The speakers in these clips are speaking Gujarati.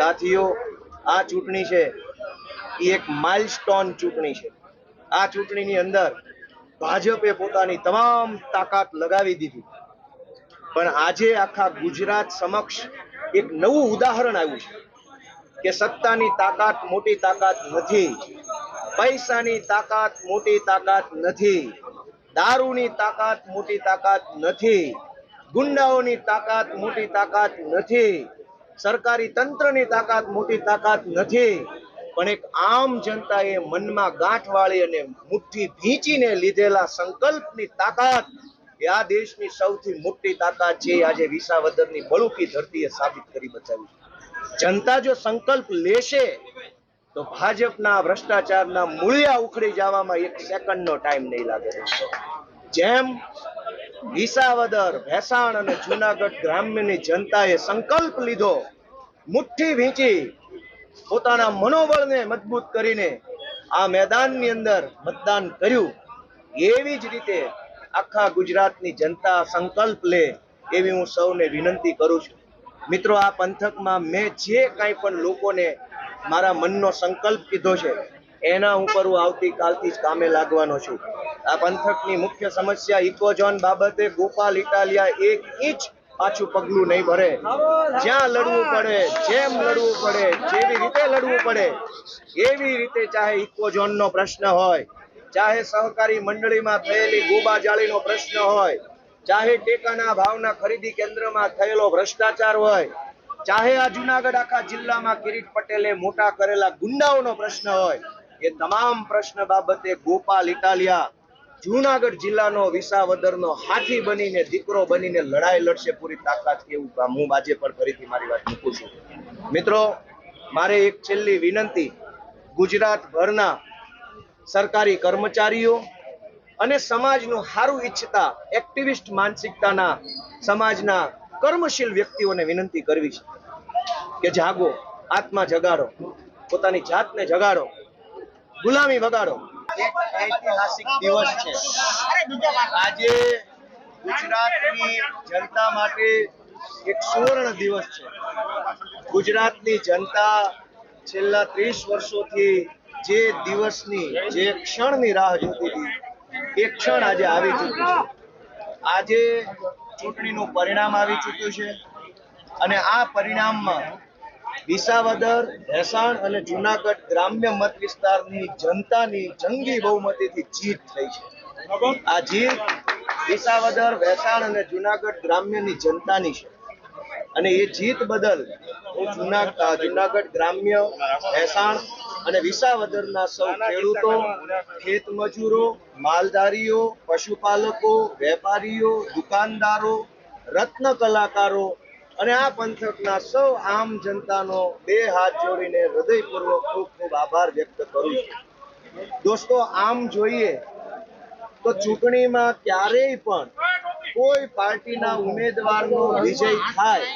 સાથીઓ, આ ચૂંટણી છે, એ એક માઇલસ્ટોન ચૂંટણી છે. આ ચૂંટણીની અંદર ભાજપે પોતાની તમામ તાકાત લગાવી દીધી. પણ આજે આખા ગુજરાત સમક્ષ એક નવું ઉદાહરણ આવ્યું છે, કે સત્તાની તાકાત મોટી તાકાત નથી, પૈસાની તાકાત મોટી તાકાત નથી, દારૂની તાકાત મોટી તાકાત નથી, ગુંડાઓની તાકાત મોટી તાકાત નથી સરકારી તંત્રની તાકાત, મોટી તાકાત નથી. પણ એક આમ જનતાએ મનમાં ગાંઠ વાળી અને મુઠ્ઠી ભીંચીને લીધેલા સંકલ્પની તાકાત એ આ દેશની સૌથી મોટી તાકાત છે આજે વિસાવદરની બળુકી ધરતીએ સાબિત કરી બતાવી જનતા જો સંકલ્પ લેશે, તો ભાજપના ભ્રષ્ટાચારના મૂળિયા ઉખડી જવામાં એક સેકન્ડનો ટાઈમ નહીં લાગે. જેમ વિસાવદર, ભેસાણ અને જુનાગઢ ગ્રામ્યની જનતાએ સંકલ્પ લીધો, મુઠ્ઠી વીંચી, પોતાના મનોબળને મજબૂત કરીને આ મેદાનની અંદર મતદાન કર્યું. એવી જ રીતે આખા ગુજરાતની જનતા સંકલ્પ લે એવી હું સૌને વિનંતી કરું છું. મિત્રો, આ પંથકમાં મેં જે કાંઈ પણ લોકોને મારા મનનો સંકલ્પ કીધો છે એના ઉપર હું આવતીકાલથી જ કામે લાગવાનો છું. આ પંથકની મુખ્ય સમસ્યા ઇકોઝોન બાબતે ગોપાલ ઇટાલિયા એક ઇંચ પાછું પગલું નહીં ભરે. જ્યાં લડવું પડે, જેમ લડવું પડે, જેવી રીતે લડવું પડે, એવી રીતે ચાહે ઇકોઝોનનો પ્રશ્ન હોય, ચાહે સહકારી મંડળીમાં થયેલી ગોબાજાળીનો પ્રશ્ન હોય, ચાહે ટેકાના ભાવના ખરીદી કેન્દ્રમાં થયેલો ભ્રષ્ટાચાર હોય, ચાહે આ જુનાગઢ આખા જિલ્લામાં કિરીટ પટેલે મોટા કરેલા ગુંડાઓનો પ્રશ્ન હોય એ તમામ પ્રશ્ન બાબતે ગોપાલ ઇટાલિયા જુનાગઢ જિલ્લાનો વિસાવદરનો હાથી બનીને, દીકરો બનીને લડાઈ લડશે પૂરી તાકાત કામ હું આજે પણ ફરીથી મારી વાત મૂકું છું. મિત્રો, મારે એક છેલ્લી વિનંતી. ગુજરાતભરના સરકારી કર્મચારીઓ અને સમાજનું સારું ઈચ્છતા એક્ટિવિસ્ટ માનસિકતાના સમાજના કર્મશીલ વ્યક્તિઓને વિનંતી કરવી છે કે જાગો, આત્મા જગાડો, પોતાની જાતને જગાડો. ગુલામી ભગાડો ઐતિહાસિક દિવસ છે. આજે ગુજરાતની જનતા માટે એક સુવર્ણ દિવસ છે. ગુજરાતની જનતા છેલ્લા ત્રીસ વર્ષોથી જે દિવસની, જે ક્ષણની રાહ જોતી હતી, એ ક્ષણ આજે આવી ચૂક્યું છે. આજે ચૂંટણીનું પરિણામ આવી ચૂક્યું છે અને આ પરિણામમાં વિસાવદર, ભેસાણ અને જુનાગઢ ગ્રામ્ય મત વિસ્તારની જનતાની જંગી બહુમતીથી જીત થઈ છે. આ જીત વિસાવદર, ભેસાણ અને જુનાગઢ ગ્રામ્યની જનતાની છે. અને એ જીત બદલ હું જુના ગ્રામ્ય, ભેસાણ અને વિસાવદરના સૌ ખેડૂતો, ખેત મજૂરો, માલધારીઓ, પશુપાલકો, વેપારીઓ, દુકાનદારો, રત્ન કલાકારો અને આ પંથકના સૌ આમ જનતાનો બે હાથ જોડીને હૃદયપૂર્વક ખૂબ ખૂબ આભાર વ્યક્ત કરું છું. દોસ્તો, આમ જોઈએ તો ચૂંટણીમાં ક્યારેય પણ કોઈ પાર્ટીના ઉમેદવારનો વિજય થાય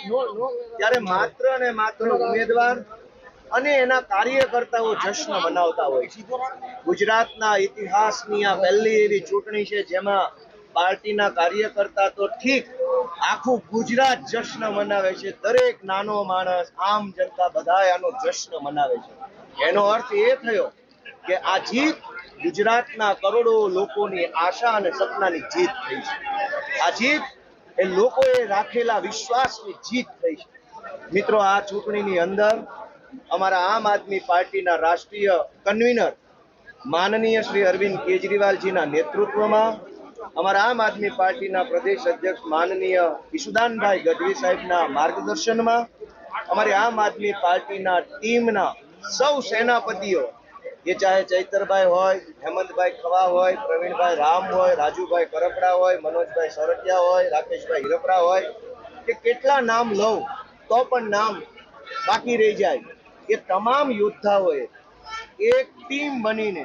ત્યારે માત્ર ને માત્ર ઉમેદવાર અને એના કાર્યકર્તાઓ જશ્ન મનાવતા હોય છે. ગુજરાતના ઇતિહાસની આ પહેલી એવી ચૂંટણી છે જેમાં પાર્ટીના કાર્યકર્તા તો ઠીક, આખું ગુજરાત જશ્ન મનાવે છે. દરેક નાનો માણસ, આમ જનતા બધા આનો જશ્ન મનાવે છે. એનો અર્થ એ થયો કે આ જીત ગુજરાતના કરોડો લોકોની આશા અને સપનાની જીત થઈ છે. આ જીત એ લોકોએ રાખેલા વિશ્વાસની જીત થઈ છે. મિત્રો, આ ચૂંટણીની અંદર અમારા આમ આદમી પાર્ટીના રાષ્ટ્રીય કન્વીનર, માનનીય શ્રી અરવિંદ કેજરીવાલજીના નેતૃત્વમાં અમારા આમ આદમી પાર્ટીના પ્રદેશ અધ્યક્ષ માનનીય ઈશુદાનભાઈ ગઢવી સાહેબના માર્ગદર્શનમાં અમારી આમ આદમી પાર્ટીના ટીમના સૌ સેનાપતિઓ એ ચાહે ચૈતરભાઈ હોય, હેમંતભાઈ ખવા હોય, પ્રવીણભાઈ રામ હોય, રાજુભાઈ કરપડા હોય, મનોજભાઈ સરટિયા હોય, રાકેશભાઈ હિરપરા હોય, કે કેટલા નામ લઉં, તો પણ નામ બાકી રહી જાય. એ તમામ યોદ્ધાઓએ એક ટીમ બનીને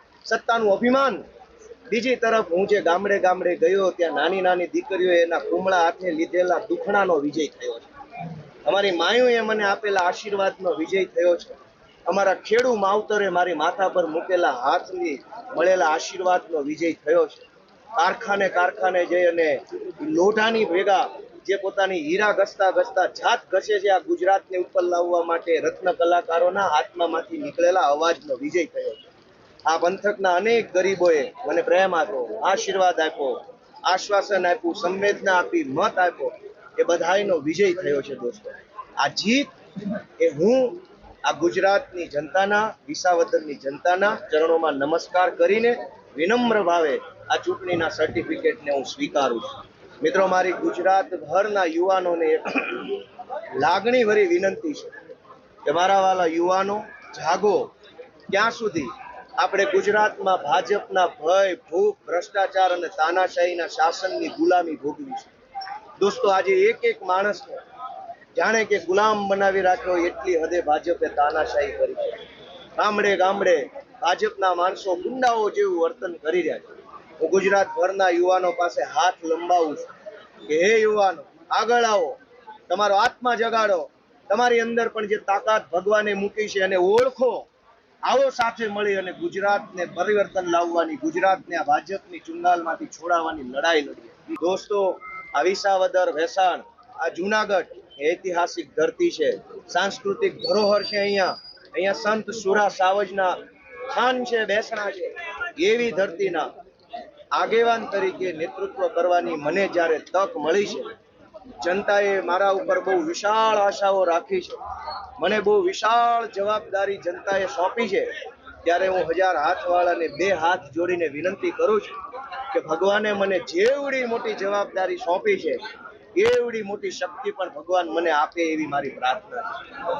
સત્તાનું અભિમાન. બીજી તરફ હું જે ગામડે ગામડે ગયો, ત્યાં નાની નાની દીકરીઓ એના કુમળા હાથે લીધેલા દુખણાનો વિજય થયો છે. અમારી માયુએ મને આપેલા આશીર્વાદનો વિજય થયો છે. અમારા ખેડૂ માવતરે મારી માથા પર મૂકેલા હાથની મળેલા આશીર્વાદનો વિજય થયો છે. કારખાને કારખાને જઈ અને લોઢાની ભેગા જે પોતાની હીરા ઘસતા ઘસતા જાત ઘસે છે, આ ગુજરાતને ઉપર લાવવા માટે રત્ન કલાકારોના આત્મામાંથી નીકળેલા અવાજનો વિજય થયો છે. આ પંથકના અનેક ગરીબોએ મને પ્રેમ આપ્યો, આશીર્વાદ આપ્યો, આશ્વાસન આપ્યું, સંવેદના આપી, મત આપ્યો એ બધાનો વિજય થયો છે દોસ્તો. આ જીત એ હું આ ગુજરાતની જનતાના વિસાવદરની જનતાના ચરણોમાં નમસ્કાર કરીને વિનમ્ર ભાવે આ ચૂંટણીના સર્ટિફિકેટને હું સ્વીકારું છું. મિત્રો, મારી ગુજરાત ભરના યુવાનોને એક લાગણી ભરી વિનંતી છે કે મારા વાલા યુવાનો જાગો. ક્યાં સુધી? આપણે ગુજરાતમાં ભાજપના ભય, ભૂખ, ભ્રષ્ટાચાર અને તાનાશાહીના શાસનની ગુલામી ભોગવી છે. દોસ્તો, આજે એક એક માણસને જાણે કે ગુલામ બનાવી રાખ્યો એટલી હદે ભાજપે તાનાશાહી કરી છે. ગામડે ગામડે ભાજપના માણસો ગુંડાઓ જેવું વર્તન કરી રહ્યા છે. હું ગુજરાત ભરના યુવાનો પાસે હાથ લંબાવું છું કે, હે યુવાનો, આગળ આવો. તમારો આત્મા જગાડો. તમારી અંદર પણ જે તાકાત ભગવાને મૂકી છે અને ઓળખો. આવો સાથે મળી અને ગુજરાતને પરિવર્તન લાવવાની, ગુજરાતને આ ભાજપની ચુંગાલમાંથી છોડાવવાની લડાઈ લડીએ. દોસ્તો, આ વિસાવદર વેસાણ આ જુનાગઢ ઐતિહાસિક ધરતી છે. સાંસ્કૃતિક ધરોહર છે અહીંયા. અહીંયા સંત સુરા સાવજના ખાન છે, બેસણા છે. એવી ધરતીના આગેવાન તરીકે નેતૃત્વ કરવાની મને જ્યારે તક મળી છે, જનતાએ મારા ઉપર બહુ વિશાળ આશાઓ રાખી છે. મને બહુ વિશાળ જવાબદારી જનતાએ સોંપી છે. ત્યારે હું હજાર હાથવાળાને બે હાથ જોડીને વિનંતી કરું છું કે ભગવાને મને જેવડી મોટી જવાબદારી સોંપી છે, એવડી મોટી શક્તિ પણ ભગવાન મને આપે એવી મારી પ્રાર્થના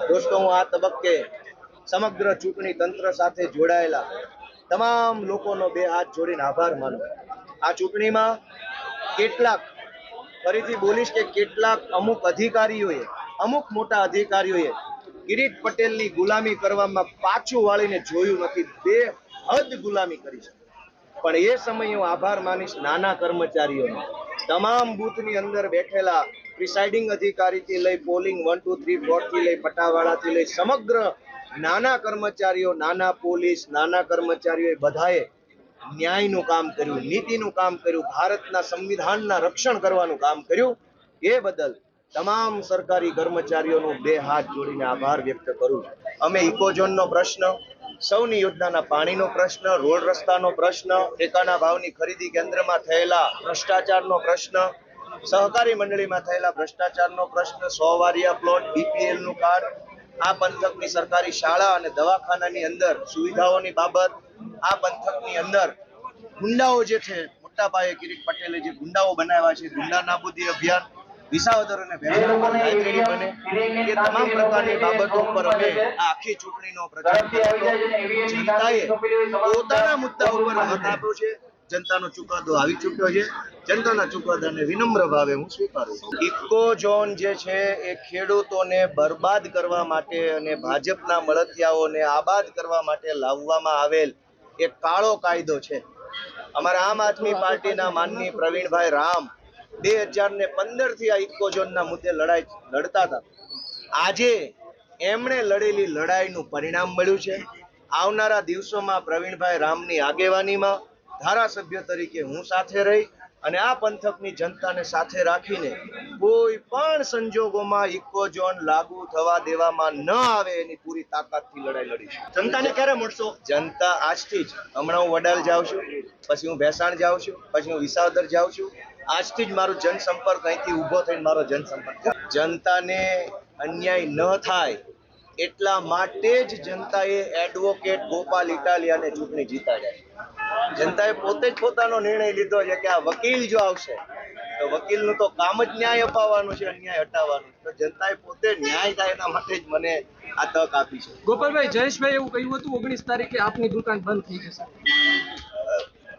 દોસ્તો, હું આ તબક્કે સમગ્ર ચૂંટણી તંત્ર સાથે જોડાયેલા તમામ લોકોનો બે હાથ જોડીને આભાર માનું આ ચૂંટણીમાં કેટલાક, ફરીથી બોલીશ કે કેટલાક અમુક અધિકારીઓએ, અમુક મોટા અધિકારીઓએ કિરીટ પટેલની ગુલામી કરવામાં પાછું વાળીને જોયું નથી. બે હદ ગુલામી કરી છે. પણ એ સમયે હું આભાર માનીશ નાના કર્મચારીઓનો. તમામ બૂથની અંદર બેઠેલા પ્રિસાઇડિંગ અધિકારીથી લઈ પોલિંગ વન, ટુ, થ્રી, ફોરથી લઈ પટાવાળાથી લઈ સમગ્ર નાના કર્મચારીઓ, નાના પોલીસ, નાના કર્મચારીઓ બધાએ ન્યાયનું કામ કર્યું, નીતિનું કામ કર્યું, ભારતના સંવિધાનના રક્ષણ કરવાનું કામ કર્યું. એ બદલ તમામ સરકારી કર્મચારીઓનો બે હાથ જોડીને આભાર વ્યક્ત કરું છું. અમે ઇકોઝોનનો પ્રશ્ન, સૌની યોજનાના પાણીનો પ્રશ્ન, રોડ રસ્તાનો પ્રશ્ન, ટેકાના ભાવની ખરીદી કેન્દ્રમાં થયેલા ભ્રષ્ટાચારનો પ્રશ્ન, સહકારી મંડળીમાં થયેલા ભ્રષ્ટાચારનો પ્રશ્ન સો વારિયા પ્લોટ બીપીએલનું કાર્ડ, આ પંથકની સરકારી શાળા અને દવાખાનાની અંદર સુવિધાઓની બાબત, આ પંથકની અંદર ગુંડાઓ જે છે મોટા પાયે કિરીટ પટેલે જે ગુંડાઓ બનાવ્યા છે, ગુંડા નાબૂદી અભિયાન વિસાવદર અને ભેસાણમાં બને. એ તમામ પ્રકારની બાબતો પર અમે આ આખી ચૂંટણીનો પ્રચાર કર્યો. જનતાએ પોતાના મુદ્દા ઉપર મત આપ્યો છે. જનતાનો ચુકાદો આવી ચૂક્યો છે. જનતાના ચુકાદાને વિનમ્ર ભાવે હું સ્વીકારું છું. ઇકો ઝોન જે છે એ ખેડૂતોને બરબાદ કરવા માટે અને ભાજપના મળતિયાઓને આબાદ કરવા માટે લાવવામાં આવેલ એક કાળો કાયદો છે. અમારા આમ આદમી પાર્ટીના માનની પ્રવીણભાઈ રામ બે હજાર ને પંદરથી આ ઇકો ઝોનના મુદ્દે લડાઈ લડતા હતા. આજે એમણે લડેલી લડાઈનું પરિણામ મળ્યું છે. આવનારા દિવસોમાં પ્રવીણભાઈ રામની આગેવાનીમાં ધારાસભ્ય તરીકે હું સાથે રહી અને આ પંથકની જનતાને સાથે રાખીને કોઈ પણ સંજોગોમાં ઇકો ઝોન લાગુ થવા દેવામાં ન આવે એની પૂરી તાકાતથી લડાઈ લડીશું જનતાને ક્યારે મળશો? જનતા આજથી જ હમણાં હું વડાલ જાઉં છું પછી હું ભેસાણ જાઉં છું પછી હું વિસાવદર જાઉં છું. આજથી જ મારો જનસંપર્ક અહીંથી ઊભો થઈને મારો જનસંપર્ક જનતાને અન્યાય ન થાય એટલા માટે જ જનતાએ એડવોકેટ ગોપાલ ઇટાલિયાને ચૂંટણી જીતાડ્યા જનતાએ પોતે જ પોતાનો નિર્ણય લીધો છે કે આ વકીલ જો આવશે તો વકીલનું તો કામ જ ન્યાય અપાવવાનું છે અન્યાય હટાવવાનું તો જનતાએ પોતે ન્યાય થાય એના માટે જ મને આ તક આપી છે. ગોપાલભાઈ જયેશભાઈ એવું કહ્યું હતું ઓગણીસ તારીખે આપની દુકાન બંધ થઈ જશે.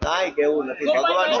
કાંઈ કેવું નથી. ભગવાન